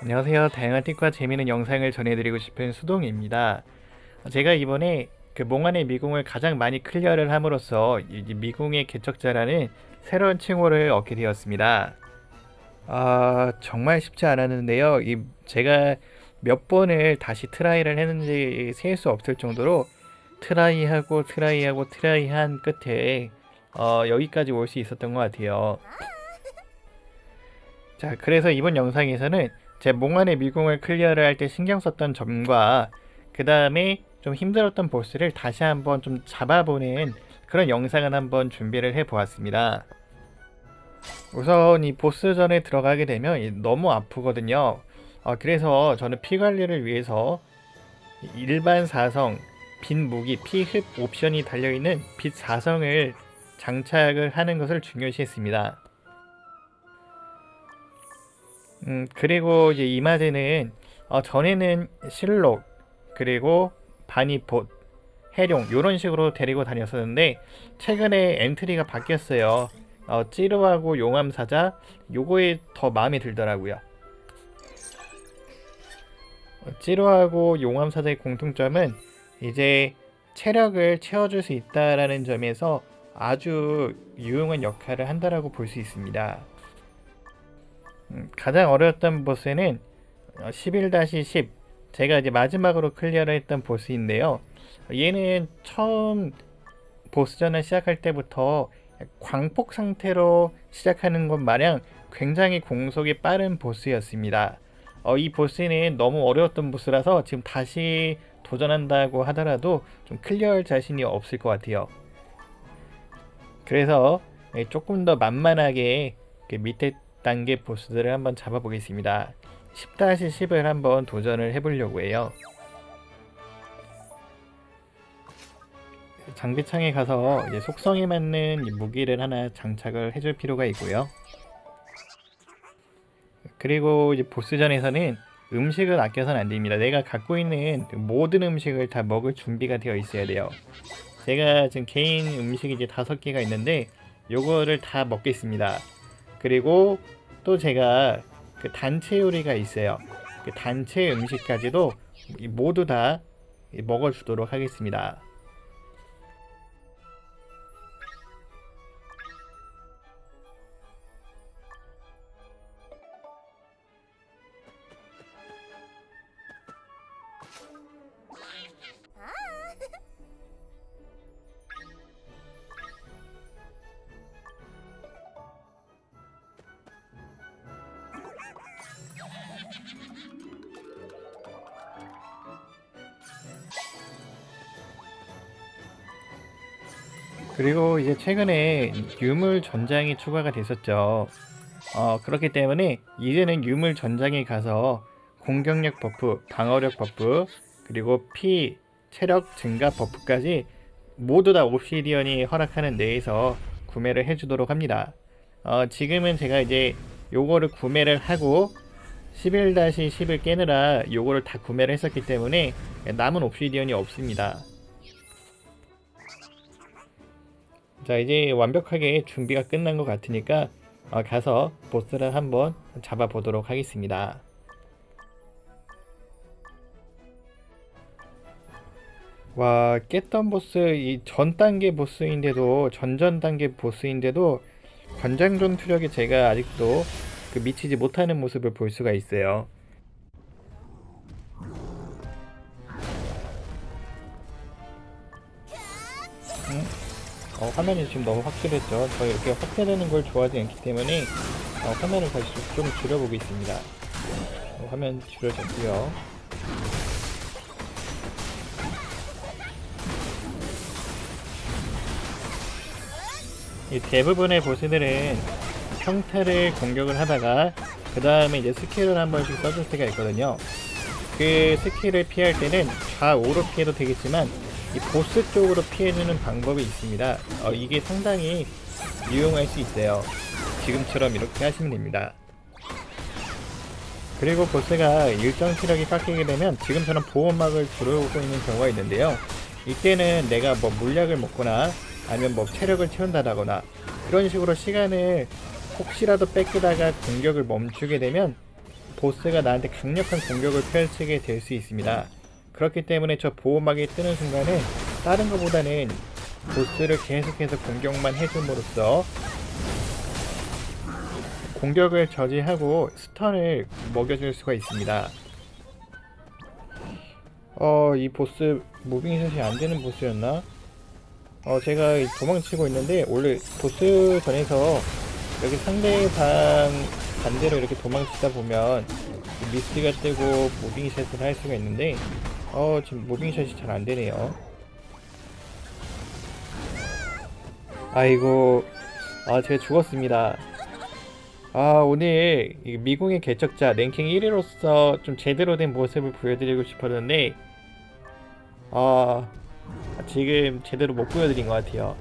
안녕하세요. 다양한 팁과 재미있는 영상을 전해드리고 싶은 수동입니다. 제가 이번에 그 몽환의 미궁을 가장 많이 클리어를 함으로써 이 미궁의 개척자라는 새로운 칭호를 얻게 되었습니다. 아 정말 쉽지 않았는데요. 이 제가 몇 번을 다시 트라이를 했는지 셀 수 없을 정도로 트라이하고 트라이하고 트라이한 끝에 어, 여기까지 올 수 있었던 것 같아요. 자, 그래서 이번 영상에서는 제 몽환의 미궁을 클리어를 할 때 신경 썼던 점과 그 다음에 좀 힘들었던 보스를 다시 한번 좀 잡아보는 그런 영상을 한번 준비를 해 보았습니다. 우선 이 보스전에 들어가게 되면 이 너무 아프거든요. 어, 그래서 저는 피 관리를 위해서 일반 사성, 빈 무기, 피흡 옵션이 달려있는 빛 사성을 장착을 하는 것을 중요시했습니다. 음, 그리고 이제 이마제는 어, 전에는 실록 그리고 바니봇, 해룡 이런 식으로 데리고 다녔었는데 최근에 엔트리가 바뀌었어요. 어, 찌르하고 용암사자 요거에 더 마음에 들더라고요. 어, 찌르하고 용암사자의 공통점은 이제 체력을 채워줄 수 있다라는 점에서 아주 유용한 역할을 한다라고 볼 수 있습니다. 음, 가장 어려웠던 보스는 어, 11-10 제가 이제 마지막으로 클리어를 했던 보스인데요. 얘는 처음 보스전을 시작할 때부터 광폭 상태로 시작하는 것 마냥 굉장히 공속이 빠른 보스였습니다. 어, 이 보스는 너무 어려웠던 보스라서 지금 다시 도전한다고 하더라도 좀 클리어할 자신이 없을 것 같아요. 그래서 예, 조금 더 만만하게 그 밑에 단계 보스들을 한번 잡아보겠습니다. 10-10을 한번 도전을 해보려고 해요. 장비창에 가서 속성에 맞는 이 무기를 하나 장착을 해줄 필요가 있고요. 그리고 보스전에서는 음식을 아껴서는 안 됩니다. 내가 갖고 있는 모든 음식을 다 먹을 준비가 되어 있어야 돼요. 제가 지금 개인 음식이 이제 다섯 개가 있는데 요거를 다 먹겠습니다. 그리고 또 제가 그 단체 요리가 있어요. 그 단체 음식까지도 이 모두 다 먹어주도록 하겠습니다. 그리고 이제 최근에 유물 전장이 추가가 됐었죠. 어, 그렇기 때문에 이제는 유물 전장에 가서 공격력 버프, 방어력 버프, 그리고 피, 체력 증가 버프까지 모두 다 옵시디언이 허락하는 내에서 구매를 해주도록 합니다. 어, 지금은 제가 이제 요거를 구매를 하고 11-10을 깨느라 요거를 다 구매를 했었기 때문에 남은 옵시디언이 없습니다. 자 이제 완벽하게 준비가 끝난 것 같으니까 어, 가서 보스를 한번 잡아보도록 하겠습니다. 와 깼던 보스 이 전 단계 보스인데도 전전 단계 보스인데도 관장 전 투력이 제가 아직도 그 미치지 못하는 모습을 볼 수가 있어요. 어, 화면이 지금 너무 확실했죠. 저 이렇게 확대되는 걸 좋아하지 않기 때문에 어, 화면을 다시 좀, 좀 줄여보겠습니다. 어, 화면 줄여졌고요. 이 대부분의 보스들은 평타를 공격을 하다가 그 다음에 이제 스킬을 한 번씩 써줄 때가 있거든요. 그 스킬을 피할 때는 좌우로 피해도 되겠지만 이 보스 쪽으로 피해주는 방법이 있습니다. 어, 이게 상당히 유용할 수 있어요. 지금처럼 이렇게 하시면 됩니다. 그리고 보스가 일정 체력이 깎이게 되면 지금처럼 보호막을 들어오고 있는 경우가 있는데요. 이때는 내가 뭐 물약을 먹거나 아니면 뭐 체력을 채운다거나 그런 식으로 시간을 혹시라도 뺏기다가 공격을 멈추게 되면 보스가 나한테 강력한 공격을 펼치게 될 수 있습니다. 그렇기 때문에 저 보호막이 뜨는 순간에 다른 것보다는 보스를 계속해서 공격만 해줌으로써 공격을 저지하고 스턴을 먹여줄 수가 있습니다. 어, 이 보스 무빙샷이 안 되는 보스였나? 어, 제가 도망치고 있는데 원래 보스 전에서 여기 상대방 반대로 이렇게 도망치다 보면 미스가 뜨고 무빙샷을 할 수가 있는데 어, 지금 무빙샷이 잘 안 되네요. 아이고, 아, 제가 죽었습니다. 아, 오늘 이 미궁의 개척자 랭킹 1위로서 좀 제대로 된 모습을 보여드리고 싶었는데, 아, 지금 제대로 못 보여드린 것 같아요.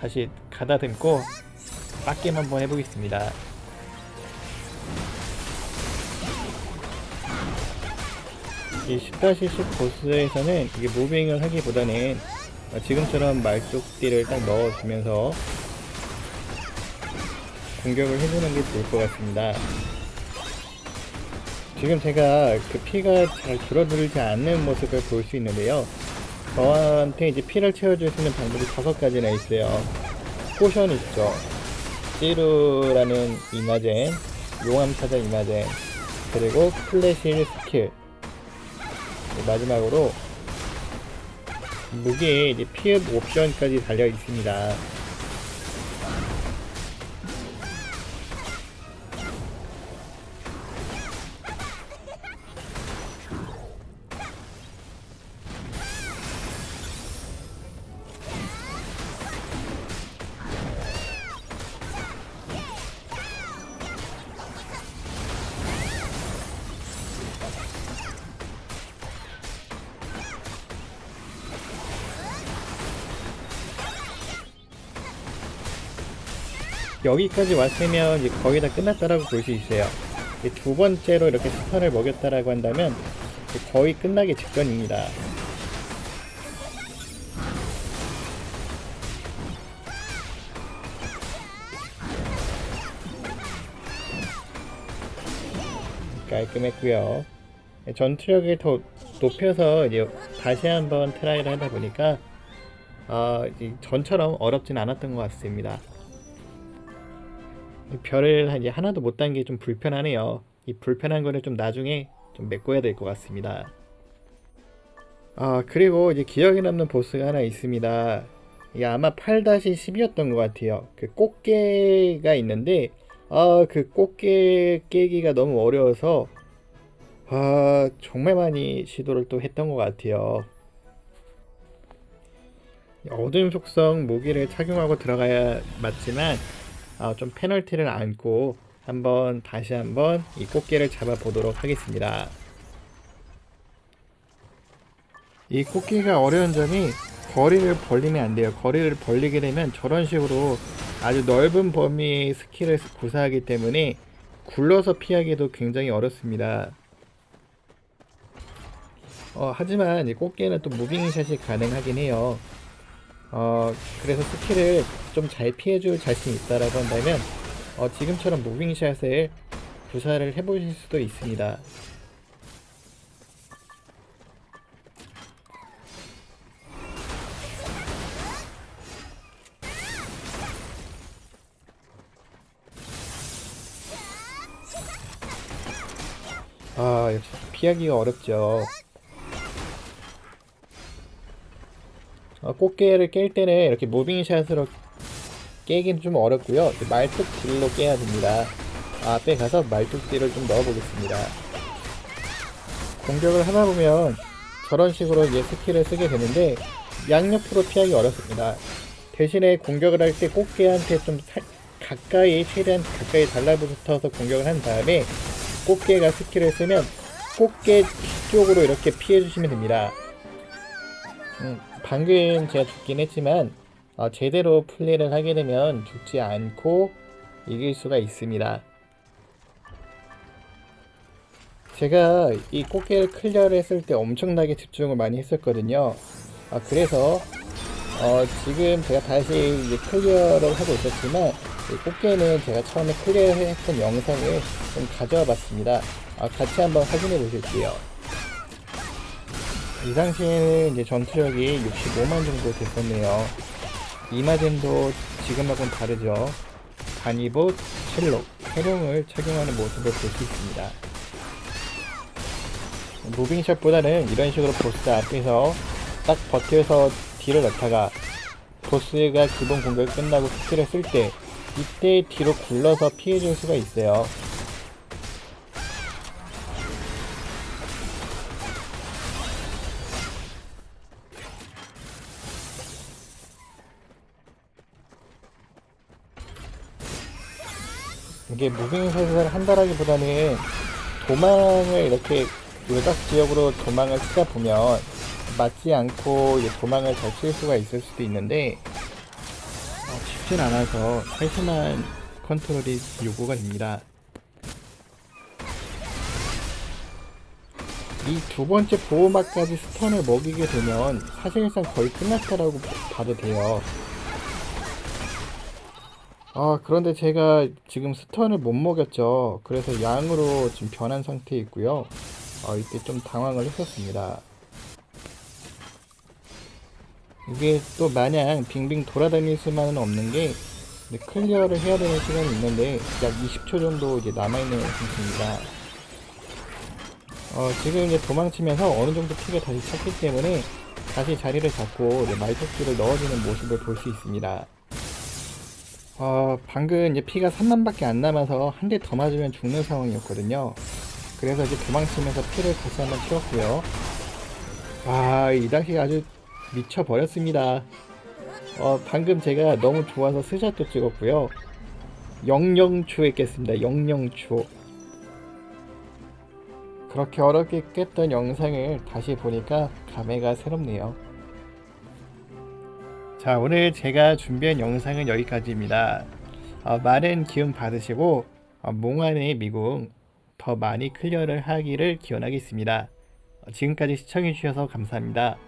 다시 가다듬고 빡겜 한번 해보겠습니다. 이 10-10 보스에서는 이게 무빙을 하기보다는 어, 지금처럼 말뚝띠를 딱 넣어주면서 공격을 해주는 게 좋을 것 같습니다. 지금 제가 그 피가 잘 줄어들지 않는 모습을 볼 수 있는데요. 저한테 이제 피를 채워줄 수 있는 방법이 다섯 가지나 있어요. 포션 있죠. 찌루라는 이마젠, 용암사자 이마젠, 그리고 클래실 스킬. 마지막으로 무기에 이제 피해 옵션까지 달려 있습니다. 여기까지 왔으면 이제 거의 다 끝났다라고 볼 수 있어요. 두 번째로 이렇게 스턴을 먹였다라고 한다면 거의 끝나기 직전입니다. 깔끔했고요. 전투력을 더 높여서 이제 다시 한번 트라이를 하다 보니까 어, 전처럼 어렵진 않았던 것 같습니다. 이 별을 이제 하나도 못 단 게 좀 불편하네요. 이 불편한 거를 좀 나중에 좀 메꿔야 될 것 같습니다. 아 그리고 이제 기억에 남는 보스가 하나 있습니다. 이게 아마 8-10이었던 것 같아요. 그 꽃게가 있는데 아 그 꽃게 깨기가 너무 어려워서 아 정말 많이 시도를 또 했던 것 같아요. 어둠 속성 무기를 착용하고 들어가야 맞지만 어, 좀 페널티를 안고 한번 다시 한번 이 꽃게를 잡아 보도록 하겠습니다. 이 꽃게가 어려운 점이 거리를 벌리면 안 돼요. 거리를 벌리게 되면 저런 식으로 아주 넓은 범위의 스킬을 구사하기 때문에 굴러서 피하기도 굉장히 어렵습니다. 어, 하지만 이 꽃게는 또 무빙샷이 가능하긴 해요. 어, 그래서 스킬을 좀 잘 피해줄 자신이 있다라고 한다면 어, 지금처럼 무빙샷을 구사를 해보실 수도 있습니다. 아, 역시 피하기가 어렵죠. 꽃게를 깰 때는 이렇게 무빙샷으로 깨긴 좀 어렵고요. 말뚝 딜로 깨야 됩니다. 아, 앞에 가서 말뚝 딜을 좀 넣어보겠습니다. 공격을 하다 보면 저런 식으로 이제 스킬을 쓰게 되는데 양옆으로 피하기 어렵습니다. 대신에 공격을 할 때 꽃게한테 좀 살, 가까이 최대한 가까이 달라붙어서 공격을 한 다음에 꽃게가 스킬을 쓰면 꽃게 뒤쪽으로 이렇게 피해 주시면 됩니다. 음, 방금 제가 죽긴 했지만 어, 제대로 플레이를 하게 되면 죽지 않고 이길 수가 있습니다. 제가 이 꽃게를 클리어를 했을 때 엄청나게 집중을 많이 했었거든요. 아, 그래서 어, 지금 제가 다시 이제 클리어를 하고 있었지만 이 꽃게는 제가 처음에 클리어했던 영상을 좀 가져와 봤습니다. 아, 같이 한번 확인해 보실게요. 이 당시에는 이제 전투력이 65만 정도 됐었네요. 이마젠도 지금하고는 다르죠. 바니봇, 첼록, 해룡을 착용하는 모습을 볼 수 있습니다. 무빙샷보다는 이런 식으로 보스 앞에서 딱 버텨서 딜을 넣다가 보스가 기본 공격 끝나고 스킬을 쓸 때 이때 뒤로 굴러서 피해줄 수가 있어요. 이게 무빙샷을 한다라기보다는 도망을 이렇게 외곽 지역으로 도망을 치다 보면 맞지 않고 도망을 잘 칠 수가 있을 수도 있는데 어, 쉽진 않아서 세심한 컨트롤이 요구가 됩니다. 이 두 번째 보호막까지 스턴을 먹이게 되면 사실상 거의 끝났다라고 봐도 돼요. 아, 그런데 제가 지금 스턴을 못 먹였죠. 그래서 양으로 지금 변한 상태에 있고요. 어, 이때 좀 당황을 했었습니다. 이게 또 마냥 빙빙 돌아다닐 수만은 없는 게 클리어를 해야 되는 시간이 있는데 약 20초 정도 이제 남아있는 상태입니다. 어, 지금 이제 도망치면서 어느 정도 피가 다시 찼기 때문에 다시 자리를 잡고 말토끼를 넣어주는 모습을 볼 수 있습니다. 어, 방금 이제 피가 3만밖에 안 남아서 한 대 더 맞으면 죽는 상황이었거든요. 그래서 이제 도망치면서 피를 다시 한번 채웠고요. 와, 이 당시 아주 미쳐버렸습니다. 어, 방금 제가 너무 좋아서 스샷도 찍었고요. 영영추 했겠습니다. 영영추. 그렇게 어렵게 깼던 영상을 다시 보니까 감회가 새롭네요. 자, 오늘 제가 준비한 영상은 여기까지입니다. 어, 많은 기운 받으시고 어, 몽환의 미궁 더 많이 클리어를 하기를 기원하겠습니다. 어, 지금까지 시청해주셔서 감사합니다.